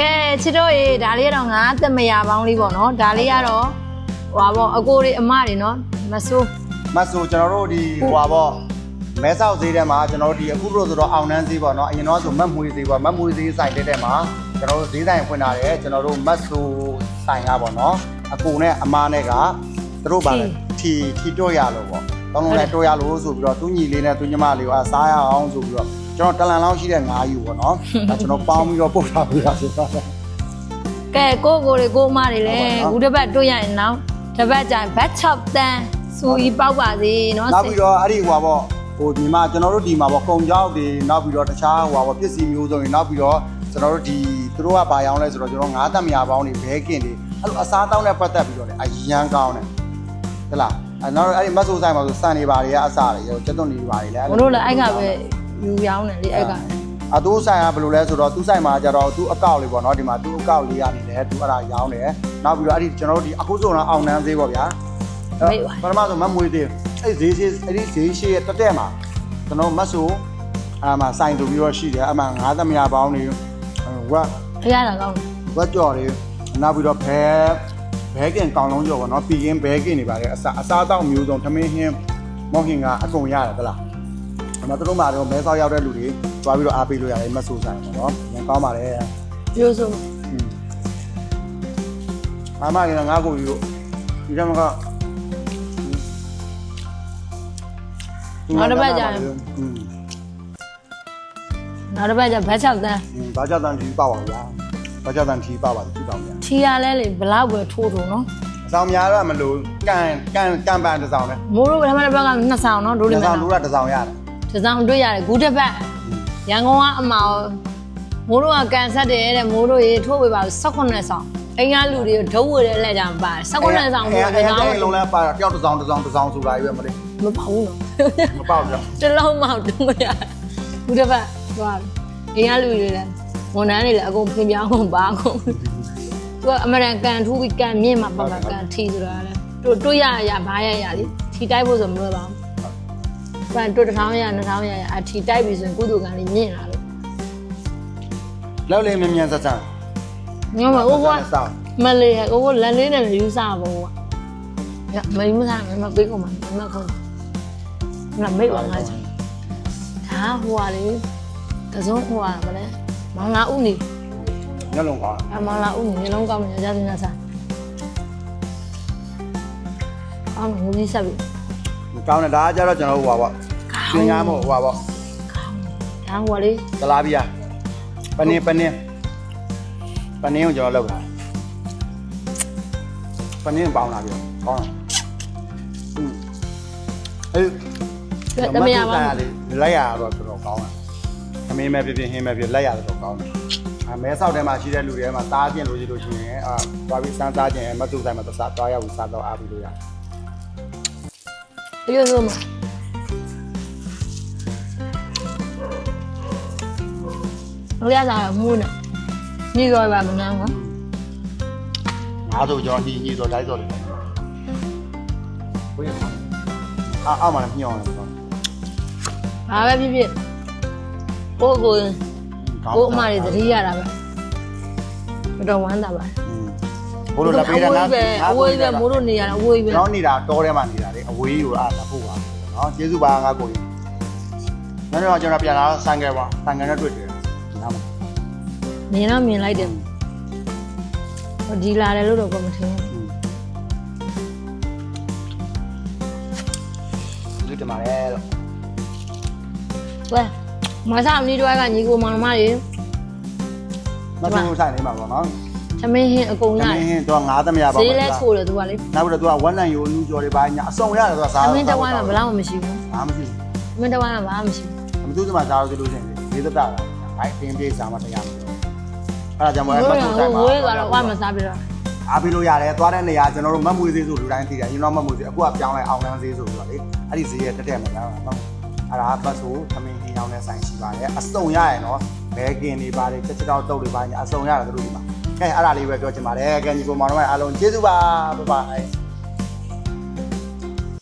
ကဲချစ်တို့ရေဒါလေးကတော့ငါသမယာပေါင်းလေးပေါ့နော်ဒါလေးကတော့ဟွာပေါ့အကိုတွေအမတွေနော်မဆိုးမတ်ဆိုကျွန်တော်တို့ဒီဟိုပါပေါ့မဲဆောက်ဈေးထဲမှာကျွန်တော်တို့ဒီအခုတို့ဆိုတော့အောင်နှန်းဈေးပေါ့နော်အရင်တော့ဆိုမတ်မွေးဈေးပေါ့မတ်မွေးဈေးဆိုင်တဲ့ထဲမှာကျွန်တော်တို့ဈေးဆိုင်ဖွင့်ထားတယ်ကျွန်တော်တို့မတ်ဆိုဆိုင်ကပေါ့နော်အကူနဲ့အမားနဲ့ကသူတို့ပါလေထီထီတော့ရလို့ပေါ့တောင်းလုံးနဲ့တော့ရလို့ဆိုပြီးတော့သူညီလေးနဲ့သူညီမလေးကစားရအောင်ဆိုပြီးတော့ ကျွန်တော်တလန်လောက်ရှိတဲ့ငါးယူပေါ့နော်ဒါကျွန်တော်ပေါင်းပြီးတော့ပို့ထားပေးတာဆိုတော့ကဲကိုကိုတွေကိုအမတွေလည်းဟုတ်ပါနော်ခုတစ်ပတ်တွေ့ရရင်နောက်တစ်ပတ်ကျရင်ဘတ်6တန်းစူကြီးပေါက်ပါစေနော်နောက်ပြီးတော့အဲ့ဒီဟိုပါပေါ့ဟိုဒီမှာကျွန်တော်တို့ဒီမှာပေါ့ကုံကြောက်တွေနောက်ပြီးတော့တခြားဟိုပါပေါ့ပစ္စည်းမျိုးစုံတွေနောက်ပြီးတော့ကျွန်တော်တို့ဒီသူတို့ကဘာရောင်းလဲဆိုတော့ကျွန်တော်ငါးတမယာပေါင်းတွေဘဲကင်တွေအဲ့လိုအစားတောင်းနဲ့ပတ်သက်ပြီးတော့လေအရန်ကောင်းတယ်ဟဲ့လားအဲ့နောက်အဲ့ဒီမတ်ဆိုးဆိုင်မှာဆိုစံနေပါတွေကအစားတွေကျက်သွန်နေပါတွေလည်းဘလို့လည်းအဲ့ကပဲ ယူရောင်းတယ်လေအဲ့ကအတူဆိုင်ကဘယ်လိုလဲဆိုတော့သူ့ဆိုင်မှာကျတော့သူ့အကောက်လေးပေါ့နော်ဒီမှာသူ့အကောက်လေးကနေလည်းသူအဲ့ဒါရောင်းတယ်နောက်ပြီးတော့အဲ့ဒီကျွန်တော်တို့ဒီအခုဆိုတော့အောင်နှန်းသေးပေါ့ဗျာအဲ့ပထမဆိုမမွေးသေးအဲ့ဈေးရှိအဲ့ဒီဈေးရှိရဲ့တက်တက်မှာကျွန်တော်မတ်ဆိုအဲ့မှာဆိုင်တူပြီးတော့ရှိတယ်အမှငါးသမယာပေါင်းနေဝက်ဖရတာကောင်းတယ်ဝက်ကြော်တွေနောက်ပြီးတော့ဘဲဘဲကင်ကောင်းလုံးကြော်ပေါ့နော်ပြီးရင်ဘဲကင်နေပါတယ်အစားအစားတော့မျိုးစုံသမင်းဟင်းမော်ဟင်ကအကုန်ရတယ်ဟုတ်လား အမတို့မှာတော့မဲဆောက်ရောက်တဲ့လူတွေသွားပြီးတော့အားပေးလို့ရတယ်မတ်ဆိုဆိုင်ပေါ့နော်ငန်ကောင်းပါတယ်ပြိုးစုံမမကငါ့ကိုယူဒီကမကနောက်တစ်ပတ်ကျရင်อืมနောက်တစ်ပတ်ကျဘတ်6တန်းဘာကြတန်ထီပါပါဗျာဘာကြတန်ထီပါပါသူတောင်းဗျာထီရလဲလေဘလောက်ပဲထိုးထိုးနော်အဆောင်များတော့မလို့ကန်ကန်ကန်ပန်တစ်ဆောင်နဲ့မိုးတို့ပထမတစ်ပတ်ကနှစ်ဆောင်နော်တို့တွေတစ်မှာဆောင်လို့ရတစ်ဆောင်ရတယ် တစ်ဆောင်တွေ့ရတယ်ခုတစ်ပတ်ရန်ကုန်ကအမောင်မိုးတို့ကကန်ဆက်တယ်တဲ့မိုးတို့ရေထိုးပေးပါ18ဆောင်အိမ်ကလူတွေဒုတ်ဝဲတဲ့လက်ကြမှာပါ18ဆောင်အဲကိုအဲတစ်ဆောင်အဲလုံးလဲပါတယောက်တစ်ဆောင်တစ်ဆောင်တစ်ဆောင်ဆိုတာကြီးပဲမလေးမပေါ့ဘူးနော်မပေါ့ဗျာတစ်လုံးမောက်တူးမရခုတစ်ပတ်သွားအိမ်ကလူတွေလည်းဝန်ထမ်းတွေလည်းအကုန်ပြင်ပြောင်းကုန်ပါကုန်သူကအမရန်ကန်ထူးပြီးကန်မြင့်မှာပါပါကန်ထီဆိုတာလေတို့တွေ့ရရဘာရရလေထီတိုက်ဖို့ဆိုမလွယ်ပါဘူး ကန်တို့တစ်ထောင်ရနှစ်ထောင်ရရအထီတိုက်ပြီဆိုရင်ကုသိုလ်ကံလေးမြင့်လာလို့လောက်လေးမြန်မြန်ဆက်ဆက်ညမအိုးကစောင်းမလေးဟိုကလက်လေးနဲ့ယူစားဖို့ကညမယူမစားမပေးကုန်မှာမခုံးငါမိတ်ပါငါချဒါဟိုကလေတစုံဟိုကမလဲမောင်လာဦးနေညလုံးကောင်းအမောင်လာဦးနေလုံးကောင်းနေကြတယ်ညစားအော်ငူကြီးဆက်ပြီ ကောင်းတယ်ဒါကကြတော့ကျွန်တော်ဟိုပါပေါ့သင်္ကားမို့ဟိုပါပေါ့ဒါဟိုကလေသလားပြပနင်းပနင်းပနင်းကိုကျွန်တော်လောက်တာပနင်းပေါင်းလာပြီကောင်းอืมအဲတမရပါလက်ရတော့တော်တော်ကောင်းတယ်သမင်းမဲ့ဖြစ်ဖြစ်ဟင်းမဲ့ဖြစ်လက်ရတော့ကောင်းတယ်အမဲဆောက်ထဲမှာရှိတဲ့လူတွေမှာစားကျင်လို့ရှိလို့ရှိရင်အာသွားပြီးစမ်းစားကျင်မတူတိုင်းမှာသစားသွားရဘူးစားတော့အားပြီးလို့ရတယ် ဒီလိုဆိုမှာဟိုရစားမူးနေညီရောပါမနန်းကငါတို့ကျွန်တော်ညီညီဆိုလိုက်ဆိုတယ်ဘယ်အာအာမလည်းညောင်းတယ်ကောင်းဘာပဲဖြစ်ဖြစ်ကိုကိုကိုအမတွေသတိရတာပဲတော်တော်ဝမ်းသာပါ ဘိုးတို့လက်ပေးတာနားအဝေးပဲမိုးတို့နေရတာအဝေးပဲကျွန်တော်နေတာတောထဲမှာနေတာလေအဝေးကိုအားလက်ဖို့ပါနော်ကျေးဇူးပါငါကိုကြီးနောက်တော့ကျွန်တော်ပြန်လာဆန်ကယ်ပါဆန်ကယ်နဲ့တွေ့တယ်နားမှာမြင်တော့မြင်လိုက်တယ်ဒီလာတယ်လို့တော့ကိုမထင်ဒီတမှာလေလို့ဘူးဝဲမဆာအမီတို့ကညီကိုမောင်မတွေမတူဆိုင်နေမှာပေါ့နော် သမင်းဟင်းအကုန်တရမင်းဟင်းတော့ငါးသမယာပါဈေးလဲချိုးတယ်သူကလေနောက်ပြီးတော့သူကဝက်နံယိုအလူကျော်တွေပါညာအစုံရတယ်သူကစားသမင်းတဝိုင်းမှာဘယ်လောက်မှမရှိဘူးဘာမှမရှိသမင်းတဝိုင်းမှာဘာမှမရှိဘူးဘူးမတူစမှာစားလို့ဆိုလို့ရှိရင်လေးသက်တာလားဘိုင်းတင်းပြေးစားမှတရားမလို့အဲ့ဒါကြောင့်မို့ဘိုးအဲ့ကမတူဆိုင်မှာဝေးကတော့ဝါမစားပြတော့အားပေးလို့ရတယ်သွားတဲ့နေရာကျွန်တော်တို့မတ်မွေးသေးဆိုလူတိုင်းသိတယ်ရင်တော့မတ်မွေးသေးအခုကပြောင်းလိုက်အောင်လန်းသေးဆိုပြီးတော့လေအဲ့ဒီဈေးရတက်တက်မှာလားမတ်အဲ့ဒါပတ်ဆိုသမင်းဟင်းအောင်တဲ့ဆိုင်ရှိပါတယ်အစုံရရနော်ဘဲကင်တွေပါတယ်ချက်ချက်တော့တုတ်တွေပါညာအစုံရတယ်သူတို့ဒီမှာ ကဲအဲ့ဒါလေးပဲပြောချင်ပါတယ်ကဲညီကောင်မောင်တို့အားလုံးကျေးဇူးပါဘိုင်ဘိုင်